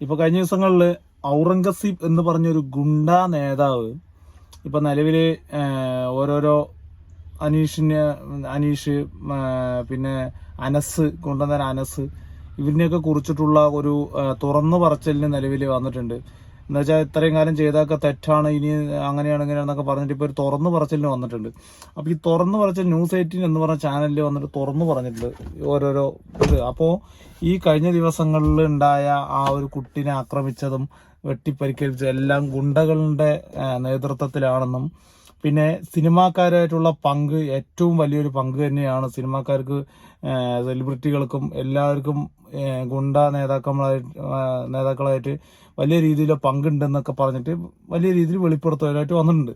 ഇപ്പൊ കഴിഞ്ഞ ദിവസങ്ങളിൽ ഔറംഗസീബ് എന്ന് പറഞ്ഞൊരു ഗുണ്ട നേതാവ് ഇപ്പൊ നിലവിൽ ഓരോരോ അനീഷിന് അനീഷ് പിന്നെ അനസ് കൊണ്ടുവന്ന അനസ് ഇവരിനെയൊക്കെ കുറിച്ചിട്ടുള്ള ഒരു തുറന്നു പറച്ചലിന് നിലവിൽ വന്നിട്ടുണ്ട്. എന്ന് വെച്ചാൽ ഇത്രയും കാലം ചെയ്തൊക്കെ തെറ്റാണ് ഇനി അങ്ങനെയാണ് ഇങ്ങനെയാണെന്നൊക്കെ പറഞ്ഞിട്ട് ഇപ്പോൾ ഒരു തുറന്നു പറച്ചിലിന് വന്നിട്ടുണ്ട്. അപ്പോൾ ഈ തുറന്നു പറച്ചിൽ ന്യൂസ് എയ്റ്റീൻ എന്ന് പറഞ്ഞ ചാനലിൽ വന്നിട്ട് തുറന്നു പറഞ്ഞിട്ടുണ്ട് ഓരോരോ ഇത്. അപ്പോൾ ഈ കഴിഞ്ഞ ദിവസങ്ങളിൽ ഉണ്ടായ ആ ഒരു കുട്ടിനെ ആക്രമിച്ചതും വെട്ടിപ്പരിക്കേൽപ്പിച്ചതും എല്ലാം ഗുണ്ടകളുടെ നേതൃത്വത്തിലാണെന്നും പിന്നെ സിനിമാക്കാരായിട്ടുള്ള പങ്ക് ഏറ്റവും വലിയൊരു പങ്ക് തന്നെയാണ് സിനിമാക്കാർക്ക് സെലിബ്രിറ്റികൾക്കും എല്ലാവർക്കും ഗുണ്ട നേതാക്കളായിട്ട് ആ, നേതാക്കളായിട്ട് വലിയ രീതിയിൽ പങ്കുണ്ടെന്നൊക്കെ പറഞ്ഞിട്ട് വലിയ രീതിയിൽ വെളിപ്പെടുത്തുവാനായിട്ട് വന്നിട്ടുണ്ട്.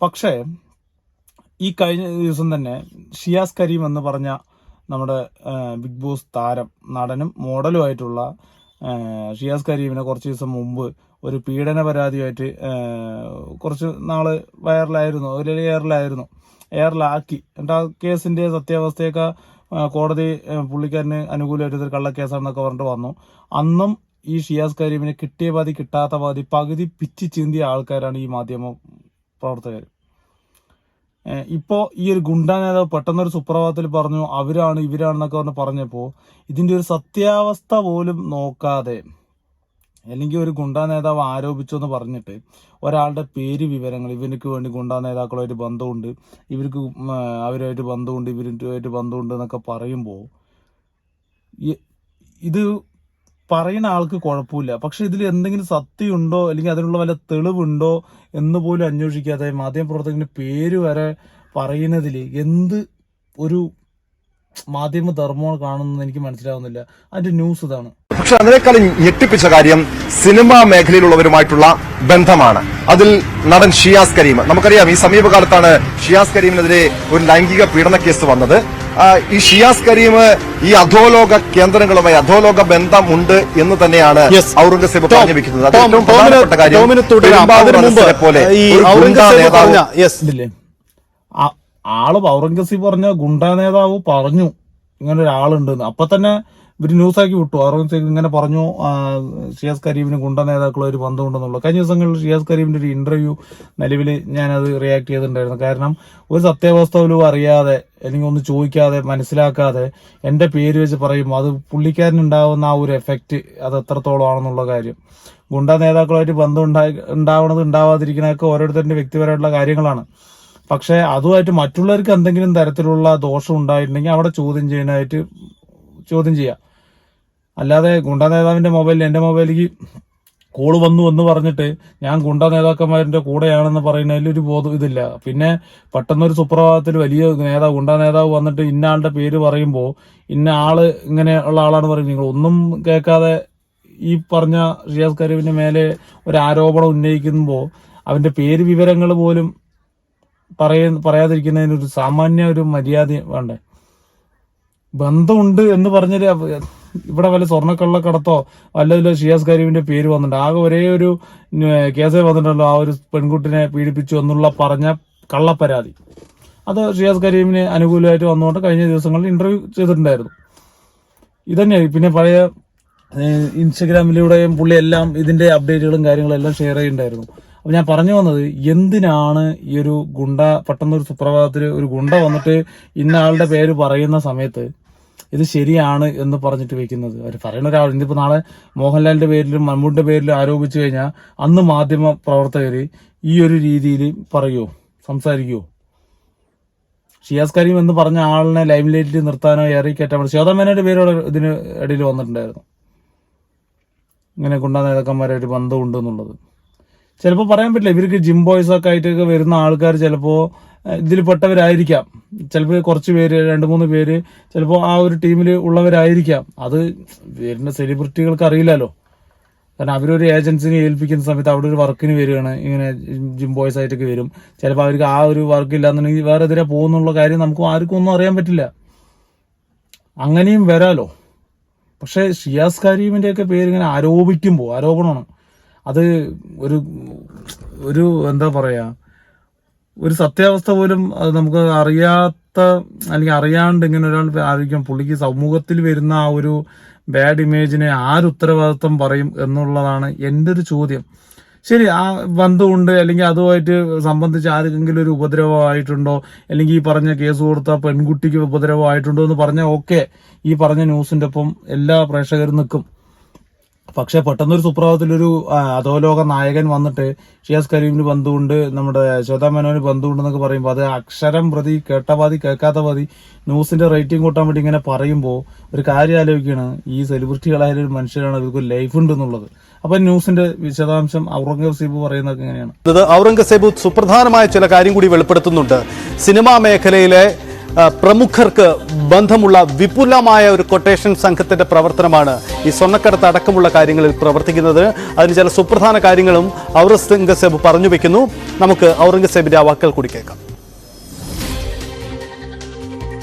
പക്ഷേ ഈ കഴിഞ്ഞ ദിവസം തന്നെ ഷിയാസ് കരീം എന്ന് പറഞ്ഞ നമ്മുടെ ബിഗ് ബോസ് താരം നടനും മോഡലുമായിട്ടുള്ള ഷിയാസ് കരീമിനെ കുറച്ച് ദിവസം മുമ്പ് ഒരു പീഡന പരാതിയായിട്ട് കുറച്ച് നാൾ വൈറലായിരുന്നു ഒരു എയറിലായിരുന്നു എയറിലാക്കി. എന്നിട്ട് ആ കേസിന്റെ സത്യാവസ്ഥയൊക്കെ കോടതി പുള്ളിക്കാരന് അനുകൂലമായിട്ട് ഇതൊരു കള്ളക്കേസാണെന്നൊക്കെ പറഞ്ഞിട്ട് വന്നു. അന്നും ഈ ഷിയാസ് കരീമിനെ കിട്ടിയ പാതി കിട്ടാത്ത പാതി പകുതി പിച്ചി ചീന്തിയ ആൾക്കാരാണ് ഈ മാധ്യമ പ്രവർത്തകർ. ഇപ്പോൾ ഇപ്പോ ഈ ഒരു ഗുണ്ട നേതാവ് പെട്ടെന്നൊരു സുപ്രഭാതത്തിൽ പറഞ്ഞു അവരാണ് ഇവരാണെന്നൊക്കെ പറഞ്ഞ് പറഞ്ഞപ്പോ ഇതിന്റെ ഒരു സത്യാവസ്ഥ പോലും നോക്കാതെ അല്ലെങ്കിൽ ഒരു ഗുണ്ടാ നേതാവ് ആരോപിച്ചു എന്ന് പറഞ്ഞിട്ട് ഒരാളുടെ പേര് വിവരങ്ങൾ ഇവർക്ക് വേണ്ടി ഗുണ്ടാ നേതാക്കളുമായിട്ട് ബന്ധമുണ്ട് ഇവർക്ക് അവരുമായിട്ട് ബന്ധമുണ്ട് ഇവരുമായിട്ട് ബന്ധമുണ്ട് എന്നൊക്കെ പറയുമ്പോൾ ഇത് പറയുന്ന ആൾക്ക് കുഴപ്പമില്ല. പക്ഷെ ഇതിൽ എന്തെങ്കിലും സത്യമുണ്ടോ? അല്ലെങ്കിൽ അതിനുള്ള വല്ല തെളിവുണ്ടോ എന്ന് പോലും അന്വേഷിക്കാതെ മാധ്യമപ്രവർത്തകന്റെ പേര് വരെ പറയുന്നതിൽ എന്ത് ഒരു മാധ്യമ ധർമ്മമാണ് കാണുന്നത് എനിക്ക് മനസ്സിലാവുന്നില്ല. അതിന്റെ ന്യൂസ് ഇതാണ്. പക്ഷെ അതിനേക്കാളും ഞെട്ടിപ്പിച്ച കാര്യം സിനിമാ മേഖലയിലുള്ളവരുമായിട്ടുള്ള ബന്ധമാണ്. അതിൽ നടൻ ഷിയാസ് കരീം. നമുക്കറിയാം ഈ സമീപകാലത്താണ് ഷിയാസ് കരീമിനെതിരെ ഒരു ലൈംഗിക പീഡന കേസ് വന്നത്. ഈ ഷിയാസ് കരീം ഈ അധോലോക കേന്ദ്രങ്ങളുമായി അധോലോക ബന്ധമുണ്ട് എന്ന് തന്നെയാണ്. ഔറംഗസേബ് പറഞ്ഞു വെക്കുന്നത് ഏറ്റവും പ്രധാനപ്പെട്ട കാര്യം പോലെ ആൾ ഔറംഗസീബ് പറഞ്ഞ ഗുണ്ടാ നേതാവ് പറഞ്ഞു. ഇങ്ങനെ ഒരാളുണ്ടെന്ന് അപ്പൊ തന്നെ ഇവർ ന്യൂസാക്കി വിട്ടു. ഔറംഗസീബ് ഇങ്ങനെ പറഞ്ഞു ഷിയാസ് കരീമിന് ഗുണ്ട നേതാക്കളൊരു ബന്ധമുണ്ടെന്നുള്ളത് കഴിഞ്ഞ ദിവസങ്ങളിൽ ഷിയാസ് കരീബിന്റെ ഒരു ഇന്റർവ്യൂ നിലവിൽ ഞാനത് റിയാക്ട് ചെയ്തിട്ടുണ്ടായിരുന്നു. കാരണം ഒരു സത്യാവസ്ഥ പോലും അറിയാതെ അല്ലെങ്കിൽ ഒന്ന് ചോദിക്കാതെ മനസ്സിലാക്കാതെ എന്റെ പേര് വെച്ച് പറയുമ്പോൾ അത് പുള്ളിക്കാരനുണ്ടാവുന്ന ആ ഒരു എഫക്റ്റ് അത് എത്രത്തോളം ആണെന്നുള്ള കാര്യം. ഗുണ്ട നേതാക്കളുമായിട്ട് ബന്ധം ഉണ്ടായി ഉണ്ടാവണത് ഉണ്ടാവാതിരിക്കുന്നതൊക്കെ ഓരോരുത്തരുടെ വ്യക്തിപരമായിട്ടുള്ള കാര്യങ്ങളാണ്. പക്ഷെ അതുമായിട്ട് മറ്റുള്ളവർക്ക് എന്തെങ്കിലും തരത്തിലുള്ള ദോഷം ഉണ്ടായിട്ടുണ്ടെങ്കിൽ അവിടെ ചോദ്യം ചെയ്യാനായിട്ട് ചോദ്യം ചെയ്യാം. അല്ലാതെ ഗുണ്ട നേതാവിന്റെ മൊബൈലിൽ എന്റെ മൊബൈലിലേക്ക് കോൾ വന്നു എന്ന് പറഞ്ഞിട്ട് ഞാൻ ഗുണ്ട നേതാക്കന്മാരുടെ കൂടെയാണെന്ന് പറയുന്നതിൽ ഒരു ബോധം ഇതില്ല. പിന്നെ പെട്ടെന്നൊരു സുപ്രഭാതത്തിൽ വലിയ നേതാവ് ഗുണ്ട നേതാവ് വന്നിട്ട് ഇന്ന ആളുടെ പേര് പറയുമ്പോൾ ഇന്ന ആൾ ഇങ്ങനെ ഉള്ള ആളാണ് പറയുന്നത്. നിങ്ങൾ ഒന്നും കേൾക്കാതെ ഈ പറഞ്ഞ ഷിയാസ് കരീമിന്റെ മേലെ ഒരു ആരോപണം ഉന്നയിക്കുമ്പോൾ അവന്റെ പേര് വിവരങ്ങൾ പോലും പറയ പറയാതിരിക്കുന്നതിനൊരു സാമാന്യ ഒരു മര്യാദ വേണ്ടേ? ബന്ധമുണ്ട് എന്ന് പറഞ്ഞാൽ അവ- ഇവിടെ വല്ല സ്വർണക്കള്ളക്കടത്തോ വല്ലതിലോ ഷിയാസ് കരീമിന്റെ പേര് വന്നിട്ടുണ്ട്. ആകെ ഒരേ ഒരു കേസ് വന്നിട്ടുണ്ടല്ലോ ആ ഒരു പെൺകുട്ടിനെ പീഡിപ്പിച്ചു എന്നുള്ള പറഞ്ഞ കള്ളപ്പരാതി. അത് ഷിയാസ് കരീമിന് അനുകൂലമായിട്ട് വന്നുകൊണ്ട് കഴിഞ്ഞ ദിവസങ്ങളിൽ ഇന്റർവ്യൂ ചെയ്തിട്ടുണ്ടായിരുന്നു. ഇതന്നെ പിന്നെ പഴയ ഇൻസ്റ്റഗ്രാമിലൂടെയും പുള്ളി എല്ലാം ഇതിന്റെ അപ്ഡേറ്റുകളും കാര്യങ്ങളും എല്ലാം ഷെയർ ചെയ്യുന്നുണ്ടായിരുന്നു. അപ്പൊ ഞാൻ പറഞ്ഞു വന്നത് എന്തിനാണ് ഈ ഒരു ഗുണ്ട പെട്ടെന്നൊരു സുപ്രഭാതത്തിൽ ഒരു ഗുണ്ട വന്നിട്ട് ഇന്ന ആളുടെ പേര് പറയുന്ന സമയത്ത് ഇത് ശരിയാണ് എന്ന് പറഞ്ഞിട്ട് വെക്കുന്നത്. അവർ പറയുന്ന ഒരാൾ ഇന്നിപ്പോ നാളെ മോഹൻലാലിന്റെ പേരിലും മമ്മൂട്ടിന്റെ പേരിലും ആരോപിച്ചു കഴിഞ്ഞാൽ അന്ന് മാധ്യമ പ്രവർത്തകർ ഈ ഒരു രീതിയിൽ പറയുമോ സംസാരിക്കുമോ ഷിയാസ് കരീം എന്ന് പറഞ്ഞ ആളിനെ ലൈം ലൈറ്റിൽ നിർത്താനോ ഏറി കയറ്റാൻ വേണ്ടി ശോതമേനയുടെ പേരോട് ഇതിന് ഇടയിൽ വന്നിട്ടുണ്ടായിരുന്നു. ഇങ്ങനെ ഗുണ്ടാ നേതാക്കന്മാരായിട്ട് ബന്ധമുണ്ട് എന്നുള്ളത്. ചിലപ്പോൾ പറയാൻ പറ്റില്ല ഇവർക്ക് ജിം ബോയ്സ് ഒക്കെ ആയിട്ടൊക്കെ വരുന്ന ആൾക്കാർ ചിലപ്പോൾ ഇതിൽ പെട്ടവരായിരിക്കാം. ചിലപ്പോൾ കുറച്ച് പേര് രണ്ട് മൂന്ന് പേര് ചിലപ്പോൾ ആ ഒരു ടീമിൽ ഉള്ളവരായിരിക്കാം. അത് വരുന്ന സെലിബ്രിറ്റികൾക്ക് അറിയില്ലല്ലോ. കാരണം അവരൊരു ഏജൻസിനെ ഏൽപ്പിക്കുന്ന സമയത്ത് അവിടെ ഒരു വർക്കിന് വരികയാണ്. ഇങ്ങനെ ജിം ബോയ്സ് ആയിട്ടൊക്കെ വരും. ചിലപ്പോൾ അവർക്ക് ആ ഒരു വർക്ക് ഇല്ലാന്നുണ്ടെങ്കിൽ വേറെ എതിരെ പോകുന്നുള്ള കാര്യം നമുക്ക് ആർക്കും ഒന്നും അറിയാൻ പറ്റില്ല. അങ്ങനെയും വരാലോ. പക്ഷേ ഷിയാസ് കരീമിന്റെയൊക്കെ ഒക്കെ പേര് ഇങ്ങനെ ആരോപിക്കുമ്പോൾ ആരോപണമാണ്. അത് ഒരു ഒരു എന്താ പറയാ ഒരു സത്യാവസ്ഥ പോലും അത് നമുക്ക് അറിയാത്ത അല്ലെങ്കിൽ അറിയാണ്ട് ഇങ്ങനെ ഒരാൾ ആയിരിക്കും പുള്ളിക്ക് സമൂഹത്തിൽ വരുന്ന ആ ഒരു ബാഡ് ഇമേജിനെ ആരുത്തരവാദിത്വം പറയും എന്നുള്ളതാണ് എന്റെ ഒരു ചോദ്യം. ശരി ആ ബന്ധമുണ്ട് അല്ലെങ്കിൽ അതുമായിട്ട് സംബന്ധിച്ച് ആർക്കെങ്കിലും ഒരു ഉപദ്രവമായിട്ടുണ്ടോ? അല്ലെങ്കിൽ ഈ പറഞ്ഞ കേസ് കൊടുത്ത പെൺകുട്ടിക്ക് ഉപദ്രവമായിട്ടുണ്ടോ എന്ന് പറഞ്ഞാൽ ഓക്കെ ഈ പറഞ്ഞ ന്യൂസിന്റെ ഒപ്പം എല്ലാ പ്രേക്ഷകരും നിൽക്കും. പക്ഷെ പെട്ടെന്നൊരു സുപ്രഭാതത്തിലൊരു അധോലോക നായകൻ വന്നിട്ട് ഷിയാസ് കരീമിന് ബന്ധമുണ്ട് നമ്മുടെ ശ്വേതാ മേനോന് ബന്ധമുണ്ടെന്നൊക്കെ പറയുമ്പോൾ അത് അക്ഷരം പ്രതി കേട്ട പാതി കേൾക്കാത്ത പാതി ന്യൂസിന്റെ റേറ്റിംഗ് കൂട്ടാൻ വേണ്ടി ഇങ്ങനെ പറയുമ്പോൾ ഒരു കാര്യം ആലോചിക്കുകയാണ് ഈ സെലിബ്രിറ്റികളായാലും ഒരു മനുഷ്യരാണ് ഇവർക്ക് ലൈഫ് ഉണ്ട് എന്നുള്ളത് അപ്പൊ ന്യൂസിന്റെ വിശദാംശം ഔറംഗസീബ് പറയുന്നതൊക്കെ എങ്ങനെയാണ് ഔറംഗസേബ് സുപ്രധാനമായ ചില കാര്യം കൂടി വെളിപ്പെടുത്തുന്നുണ്ട്. സിനിമാ മേഖലയിലെ പ്രമുഖർക്ക് ബന്ധമുള്ള വിപുലമായ ഒരു കൊട്ടേഷൻ സംഘത്തിന്റെ പ്രവർത്തനമാണ് ഈ സ്വർണക്കടത്ത് അടക്കമുള്ള കാര്യങ്ങളിൽ പ്രവർത്തിക്കുന്നത്. അതിന് ചില സുപ്രധാന കാര്യങ്ങളും ഔറംഗസേബ് പറഞ്ഞു വെക്കുന്നു. നമുക്ക് ഔറംഗസേബിന്റെ ആ വാക്കുകൾ കൂടി കേൾക്കാം.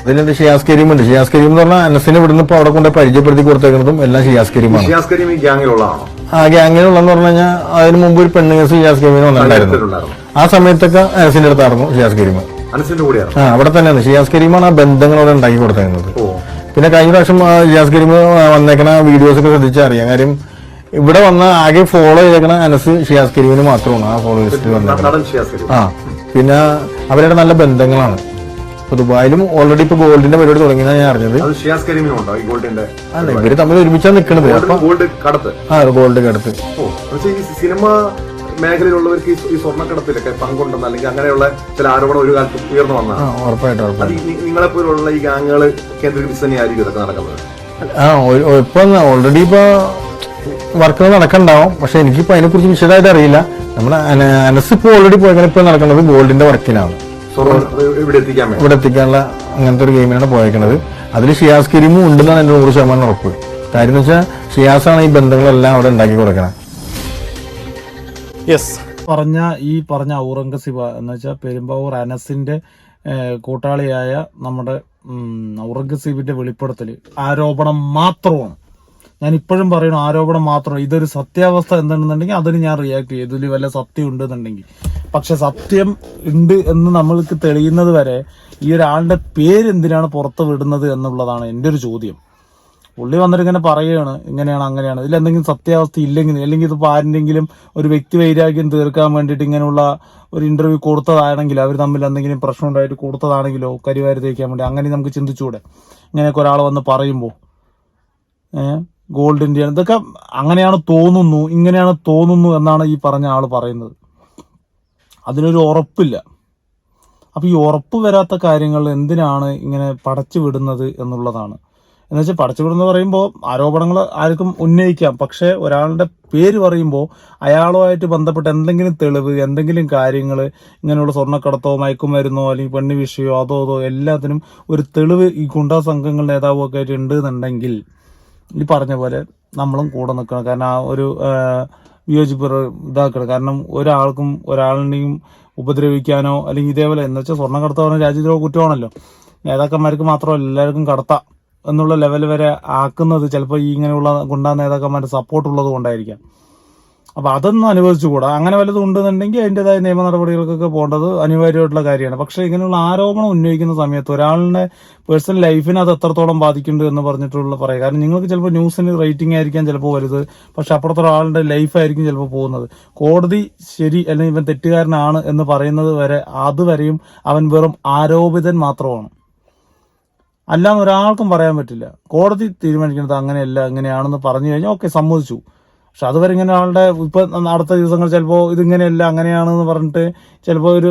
അതിനെന്ത് ഷിയാസ് കരീം ഉണ്ട് ഷിയാസ് കരീം എന്ന് പറഞ്ഞാൽ അനസിനെ ഇവിടുന്ന് ഇപ്പൊ അവിടെ കൊണ്ട് പരിചയപ്പെടുത്തി കൊടുത്തേക്കുന്നതും എല്ലാം ഷിയാസ് കരീമാണ് ഷിയാസ് കരീം ഈ ഗ്യാങ്ങിലുള്ളതാണോ ആ ഗ്യാങ്ങിലുള്ളതെന്ന് പറഞ്ഞു കഴിഞ്ഞാൽ അതിന് മുമ്പ് ഒരു പെണ്ണുങ്ങൾ ഷിയാസ് കരീമിന് വന്നിട്ടുണ്ടായിരുന്നു ആ സമയത്തൊക്കെ അനസിന്റെ അടുത്തായിരുന്നു ഷിയാസ് കരീം അനസിന്റെ കൂടെയാണ്. ആ അവിടെ തന്നെയാണ്. ഷിയാസ് കരീമാണ് ആ ബന്ധങ്ങളോട് ഉണ്ടാക്കി കൊടുത്തേക്കുന്നത്. പിന്നെ കഴിഞ്ഞ പ്രാവശ്യം ഷിയാസ് കരീം വന്നേക്കണ വീഡിയോസ് ഒക്കെ ശ്രദ്ധിച്ചാൽ അറിയാം. കാര്യം ഇവിടെ വന്ന ആകെ ഫോളോ ചെയ്തേക്കണ അനസ് ഷിയാസ് കരീമിന് മാത്രമാണ് ആ ഫോളോ ലിസ്റ്റിൽ വന്നത് ആ പിന്നെ അവരുടെ നല്ല ബന്ധങ്ങളാണ്. ഇപ്പൊ ദുബായിലും ഓൾറെഡി ഇപ്പൊ ഗോൾഡിന്റെ പരിപാടി തുടങ്ങിയാ ഞാൻ അറിഞ്ഞത്. അല്ല ഇവർ തമ്മിൽ ഒരുമിച്ചാണ് നിക്കണത്. ഗോൾഡ് കടത്ത്. ആ ഗോൾഡ് കടത്ത്. സിനിമ മേഖലയിലുള്ളവർക്ക് ഈ- സ്വർണക്കടത്തിലൊക്കെ പങ്കുണ്ടെന്ന് അല്ലെങ്കിൽ അങ്ങനെയുള്ള ചില ആരോപണം ഒരു കാലത്ത് ഉയർന്നു വന്നതാണ് ഉറപ്പായിട്ടും അത് നിങ്ങളെ പോലുള്ള ഈ ഗാങ്ങുകൾ കേന്ദ്രീകരിച്ച് തന്നെയായിരിക്കും ഇതൊക്കെ നടക്കുന്നത്. ആ ഇപ്പൊ ഓൾറെഡി ഇപ്പൊ വർക്കുകൾ നടക്കണ്ടാവും. പക്ഷെ എനിക്കിപ്പോ അതിനെ കുറിച്ച് വിശദമായിട്ട് അറിയില്ല. നമ്മുടെ അന- അനസ് ഇപ്പൊ ഓൾറെഡി പോയേക്കാൻ ഇപ്പൊ നടക്കുന്നത് ഗോൾഡിന്റെ വർക്കിനാണ്. ഇവിടെ എത്തിക്കാനുള്ള അങ്ങനത്തെ ഒരു ഗെയിമിനാണ് പോയേക്കുന്നത് അതിൽ ഷിയാസ് കിരിമും ഉണ്ടെന്നാണ് എന്റെ നൂറ് ശതമാനം ഉറപ്പ്. കാര്യം എന്ന് വെച്ചാൽ ഷിയാസാണ് ഈ ബന്ധങ്ങളെല്ലാം അവിടെ ഉണ്ടാക്കി കൊടുക്കണത് യെസ് പറഞ്ഞ ഈ പറഞ്ഞ ഔറംഗസീബ എന്ന് വെച്ചാൽ പെരുമ്പാവൂർ അനസിന്റെ കൂട്ടാളിയായ നമ്മുടെ ഔറംഗസീബിന്റെ വെളിപ്പെടുത്തൽ ആരോപണം മാത്രമാണ്. ഞാൻ ഇപ്പോഴും പറയണു ആരോപണം മാത്രം ഇതൊരു സത്യാവസ്ഥ എന്താണെന്നുണ്ടെങ്കിൽ അതിന് ഞാൻ റിയാക്ട് ചെയ്യും. ഇതിൽ വല്ല സത്യം ഉണ്ടെന്നുണ്ടെങ്കിൽ പക്ഷെ സത്യം ഉണ്ട് എന്ന് നമ്മൾക്ക് തെളിയുന്നത് വരെ ഈ ഒരാളുടെ പേര് എന്തിനാണ് പുറത്ത് വിടുന്നത് എന്നുള്ളതാണ് എന്റെ ഒരു ചോദ്യം. പുള്ളി വന്നിട്ട് ഇങ്ങനെ പറയുകയാണ് ഇങ്ങനെയാണ് അങ്ങനെയാണ്. ഇതിൽ എന്തെങ്കിലും സത്യാവസ്ഥ ഇല്ലെങ്കിൽ അല്ലെങ്കിൽ ഇതിപ്പോൾ ആരുടെങ്കിലും ഒരു വ്യക്തി വൈരാഗ്യം തീർക്കാൻ വേണ്ടിയിട്ട് ഇങ്ങനെയുള്ള ഒരു ഇന്റർവ്യൂ കൊടുത്തതാണെങ്കിൽ അവർ തമ്മിൽ എന്തെങ്കിലും പ്രശ്നം ഉണ്ടായിട്ട് കൊടുത്തതാണെങ്കിലോ കരിവാരി തേക്കാൻ വേണ്ടി അങ്ങനെ നമുക്ക് ചിന്തിച്ചുകൂടെ. ഇങ്ങനെയൊക്കെ ഒരാൾ വന്ന് പറയുമ്പോൾ ഗോൾഡ് ഇന്ത്യ ഇതൊക്കെ അങ്ങനെയാണ് തോന്നുന്നു ഇങ്ങനെയാണ് തോന്നുന്നു എന്നാണ് ഈ പറഞ്ഞ ആൾ പറയുന്നത്. അതിനൊരു ഉറപ്പില്ല. അപ്പൊ ഈ ഉറപ്പ് വരാത്ത കാര്യങ്ങൾ എന്തിനാണ് ഇങ്ങനെ പടച്ചു വിടുന്നത് എന്നുള്ളതാണ്. എന്ന് വെച്ചാൽ പടച്ചു വിടുന്ന പറയുമ്പോൾ ആരോപണങ്ങൾ ആർക്കും ഉന്നയിക്കാം. പക്ഷേ ഒരാളുടെ പേര് പറയുമ്പോൾ അയാളുമായിട്ട് ബന്ധപ്പെട്ട എന്തെങ്കിലും തെളിവ് എന്തെങ്കിലും കാര്യങ്ങൾ ഇങ്ങനെയുള്ള സ്വർണക്കടത്തോ മയക്കുമരുന്നോ അല്ലെങ്കിൽ പെണ്ണ് വിഷയോ അതോ അതോ എല്ലാത്തിനും ഒരു തെളിവ് ഈ ഗുണ്ടാ സംഘങ്ങൾ നേതാവും ഒക്കെ ആയിട്ട് ഉണ്ട് എന്നുണ്ടെങ്കിൽ ഈ പറഞ്ഞ പോലെ നമ്മളും കൂടെ നിൽക്കണം കാരണം ആ ഒരു വിയോജിപ്പ് ഇതാക്കണം. കാരണം ഒരാൾക്കും ഒരാളിനെയും ഉപദ്രവിക്കാനോ അല്ലെങ്കിൽ ഇതേപോലെ എന്ന് വെച്ചാൽ സ്വർണം കടത്താൻ രാജ്യദ്രോഹ കുറ്റമാണല്ലോ. നേതാക്കന്മാർക്ക് മാത്രമല്ല എല്ലാവർക്കും കടത്താം. എന്നുള്ള ലെവൽ വരെ ആക്കുന്നത് ചിലപ്പോൾ ഈ ഇങ്ങനെയുള്ള ഗുണ്ടാ നേതാക്കന്മാരുടെ സപ്പോർട്ട് ഉള്ളത് കൊണ്ടായിരിക്കാം. അപ്പോൾ അതൊന്നും അനുവദിച്ചുകൂടാ. അങ്ങനെ വല്ലതും ഉണ്ടെന്നുണ്ടെങ്കിൽ അതിന്റെതായ നിയമ നടപടികൾക്കൊക്കെ പോകേണ്ടത് അനിവാര്യമായിട്ടുള്ള കാര്യമാണ്. പക്ഷേ ഇങ്ങനെയുള്ള ആരോപണം ഉന്നയിക്കുന്ന സമയത്ത് ഒരാളുടെ പേഴ്സണൽ ലൈഫിനെ അത് എത്രത്തോളം ബാധിക്കുന്നുണ്ട് എന്ന് പറഞ്ഞിട്ടുള്ള പറയാം. കാരണം നിങ്ങൾക്ക് ചിലപ്പോൾ ന്യൂസിന് റേറ്റിംഗ് ആയിരിക്കാം ചിലപ്പോൾ വലുത്. പക്ഷെ അപ്പുറത്തെ ഒരാളുടെ ലൈഫായിരിക്കും ചിലപ്പോൾ പോകുന്നത്. കോടതി ശരി അല്ലെങ്കിൽ ഇവൻ തെറ്റുകാരനാണ് എന്ന് പറയുന്നത് വരെ അതുവരെയും അവൻ വെറും ആരോപിതൻ മാത്രമാണ്. അല്ലാന്ന് ഒരാൾക്കും പറയാൻ പറ്റില്ല. കോടതി തീരുമാനിക്കുന്നത് അങ്ങനെയല്ല ഇങ്ങനെയാണെന്ന് പറഞ്ഞു കഴിഞ്ഞാൽ ഓക്കെ സമ്മതിച്ചു. പക്ഷെ അതുവരെ ഇങ്ങനെ ആളുടെ ഇപ്പൊ അടുത്ത ദിവസങ്ങൾ ചിലപ്പോൾ ഇതിങ്ങനെയല്ല അങ്ങനെയാണെന്ന് പറഞ്ഞിട്ട് ചിലപ്പോൾ ഒരു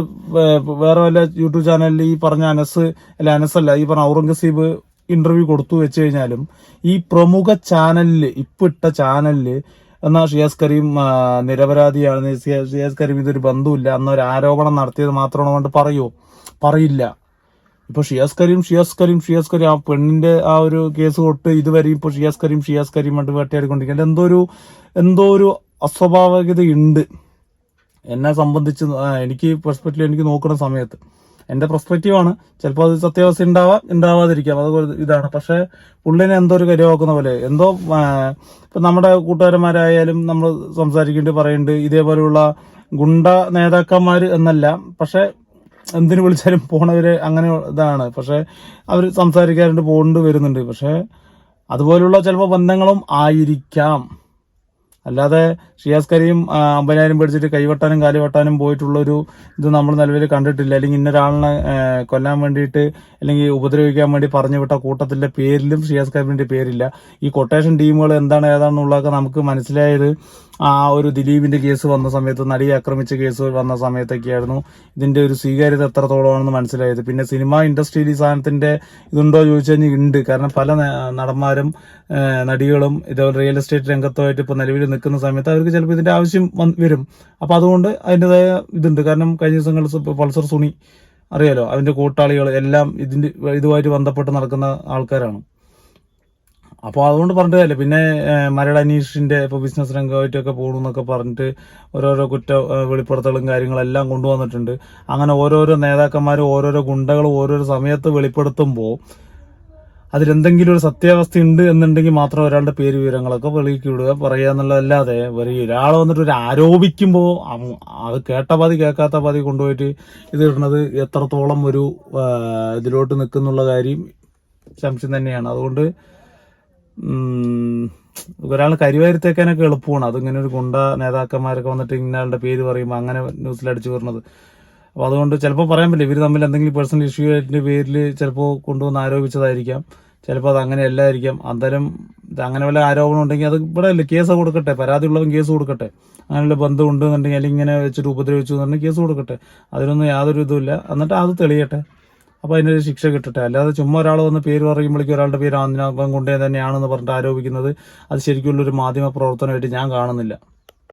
വേറെ വല്ല യൂട്യൂബ് ചാനലിൽ ഈ പറഞ്ഞ അനസ് അല്ല അനസല്ല ഈ പറഞ്ഞ ഔറംഗസീബ് ഇന്റർവ്യൂ കൊടുത്തു വെച്ച് കഴിഞ്ഞാലും ഈ പ്രമുഖ ചാനലിൽ ഇപ്പൊ ഇട്ട ചാനലിൽ എന്നാ ഷിയാസ് കരീം നിരപരാധിയാണ്. ഷിയാ- ഷിയാസ് കരീം ഇതൊരു ബന്ധമില്ല എന്നൊരു ആരോപണം നടത്തിയത് മാത്രമാണ് കൊണ്ട് പറയുമോ പറയില്ല. ഇപ്പൊ ഷിയാസ് കരീം ഷിയാസ് കരീം ഷിയാസ് കരീം ആ പെണ്ണിന്റെ ആ ഒരു കേസ് തൊട്ട് ഇതുവരെ ഇപ്പൊ ഷിയാസ് കരീം ഷിയാസ് കരീം ആയിട്ട് വേട്ടയാടിക്കൊണ്ടിരിക്കുന്നത് എന്തോ ഒരു എന്തോ ഒരു അസ്വാഭാവികതയുണ്ട്. എന്നെ സംബന്ധിച്ച് എനിക്ക് പെർസ്പെക്റ്റീവ് എനിക്ക് നോക്കുന്ന സമയത്ത്. എന്റെ പെർസ്പെക്റ്റീവാണ് ചിലപ്പോൾ അത് സത്യാവസ്ഥ ഉണ്ടാവാം ഉണ്ടാവാതിരിക്കാം. അത് ഇതാണ്. പക്ഷേ പുള്ളിനെ എന്തോ ഒരു കരിവാക്കുന്ന പോലെ എന്തോ ഇപ്പൊ നമ്മുടെ കൂട്ടുകാരന്മാരായാലും നമ്മൾ സംസാരിക്കേണ്ടി പറയുന്നുണ്ട് ഇതേപോലെയുള്ള ഗുണ്ട നേതാക്കന്മാർ എന്നല്ല. പക്ഷെ എന്തിനു വിളിച്ചാലും പോണവര് അങ്ങനെ ഇതാണ്. പക്ഷെ അവർ സംസാരിക്കാറുണ്ട് പോണ്ട് വരുന്നുണ്ട്. പക്ഷെ അതുപോലുള്ള ചിലപ്പോൾ ബന്ധങ്ങളും ആയിരിക്കാം. അല്ലാതെ ഷിയാസ് കരീം അമ്പതിനായിരം പേടിച്ചിട്ട് കൈവെട്ടാനും കാലുവെട്ടാനും പോയിട്ടുള്ള ഒരു ഇത് നമ്മൾ നിലവിൽ കണ്ടിട്ടില്ല. അല്ലെങ്കിൽ ഇന്നൊരാളിനെ കൊല്ലാൻ വേണ്ടിയിട്ട് അല്ലെങ്കിൽ ഉപദ്രവിക്കാൻ വേണ്ടി പറഞ്ഞു വിട്ട കൂട്ടത്തിന്റെ പേരിലും ഷിയാസ് കരീമിന്റെ പേരില്ല. ഈ കൊട്ടേഷൻ ടീമുകൾ എന്താണ് ഏതാണെന്നുള്ളതൊക്കെ നമുക്ക് മനസ്സിലായത് ആ ഒരു ദിലീപിന്റെ കേസ് വന്ന സമയത്ത് നടിയെ ആക്രമിച്ച കേസ് വന്ന സമയത്തൊക്കെയായിരുന്നു. ഇതിന്റെ ഒരു സ്വീകാര്യത എത്രത്തോളമാണെന്ന് മനസ്സിലായത്. പിന്നെ സിനിമ ഇൻഡസ്ട്രിയിൽ ഈ സാധനത്തിന്റെ ഇതുണ്ടോ ചോദിച്ചു കഴിഞ്ഞാൽ ഉണ്ട്. കാരണം പല നടന്മാരും നടികളും ഇതേപോലെ റിയൽ എസ്റ്റേറ്റ് രംഗത്തുമായിട്ട് ഇപ്പൊ നിലവിൽ നിൽക്കുന്ന സമയത്ത് അവർക്ക് ചിലപ്പോൾ ഇതിന്റെ ആവശ്യം വരും. അപ്പൊ അതുകൊണ്ട് അതിന്റെതായ ഇതുണ്ട്. കാരണം കഴിഞ്ഞ ദിവസങ്ങൾ പൾസർ സുണി അറിയാലോ? അതിന്റെ കൂട്ടാളികൾ എല്ലാം ഇതിന്റെ ഇതുമായിട്ട് ബന്ധപ്പെട്ട് നടക്കുന്ന ആൾക്കാരാണ്. അപ്പോൾ അതുകൊണ്ട് പറഞ്ഞിട്ട് പിന്നെ മരട് അനീഷിന്റെ ഇപ്പോൾ ബിസിനസ് രംഗമായിട്ടൊക്കെ പോകണമെന്നൊക്കെ പറഞ്ഞിട്ട് ഓരോരോ കുറ്റ വെളിപ്പെടുത്തലും കാര്യങ്ങളെല്ലാം കൊണ്ടുവന്നിട്ടുണ്ട്. അങ്ങനെ ഓരോരോ നേതാക്കന്മാരും ഓരോരോ ഗുണ്ടകളും ഓരോരോ സമയത്ത് വെളിപ്പെടുത്തുമ്പോൾ അതിലെന്തെങ്കിലും ഒരു സത്യാവസ്ഥ ഉണ്ട് എന്നുണ്ടെങ്കിൽ മാത്രം ഒരാളുടെ പേര് വിവരങ്ങളൊക്കെ വെളിക്ക് വിടുക പറയുക എന്നുള്ളതല്ലാതെ വെറിയ ഒരാൾ വന്നിട്ട് ഒരു ആരോപിക്കുമ്പോൾ അത് കേട്ട പാതി കേൾക്കാത്ത പാതി കൊണ്ടുപോയിട്ട് ഇത് ഇടുന്നത് എത്രത്തോളം ഒരു ഇതിലോട്ട് നിൽക്കുന്നുള്ള കാര്യം സംശയം തന്നെയാണ്. അതുകൊണ്ട് ഒരാൾ കരിവാരിത്തേക്കാനൊക്കെ എളുപ്പമാണ്. അതിങ്ങനെ ഒരു ഗുണ്ട നേതാക്കന്മാരൊക്കെ വന്നിട്ട് ഇന്നയാളുടെ പേര് പറയുമ്പോൾ അങ്ങനെ ന്യൂസിൽ അടിച്ചു വരുന്നത്. അപ്പോൾ അതുകൊണ്ട് ചിലപ്പോൾ പറയാൻ പറ്റില്ല. ഇവർ തമ്മിൽ എന്തെങ്കിലും പേഴ്സണൽ ഇഷ്യൂ ആയിട്ട് പേരിൽ ചിലപ്പോൾ കൊണ്ടുവന്ന് ആരോപിച്ചതായിരിക്കാം. ചിലപ്പോൾ അത് അങ്ങനെ അല്ലായിരിക്കാം അന്തരം അങ്ങനെ വല്ല ആരോപണം ഉണ്ടെങ്കിൽ അത് ഇവിടെ അല്ലേ കേസ് കൊടുക്കട്ടെ. പരാതി ഉള്ളവൻ കേസ് കൊടുക്കട്ടെ. അങ്ങനെയുള്ള ബന്ധം ഉണ്ടെന്നുണ്ടെങ്കിൽ അല്ലെങ്കിൽ ഇങ്ങനെ വെച്ചിട്ട് ഉപദ്രവിച്ചു എന്നുണ്ടെങ്കിൽ കേസ് കൊടുക്കട്ടെ. അതിനൊന്നും യാതൊരു ഇതുമില്ല. എന്നിട്ട് അത് തെളിയട്ടെ. അപ്പോൾ അതിനൊരു ശിക്ഷ കിട്ടട്ടെ. അല്ലാതെ ചുമ്മാ ഒരാൾ വന്ന് പേര് പറയുമ്പോഴേക്കും ഒരാളുടെ പേര് ആന്തിനാഭം കൊണ്ടേ തന്നെയാണെന്ന് പറഞ്ഞിട്ട് ആരോപിക്കുന്നത് അത് ശരിക്കുള്ളൊരു മാധ്യമ പ്രവർത്തനമായിട്ട് ഞാൻ കാണുന്നില്ല.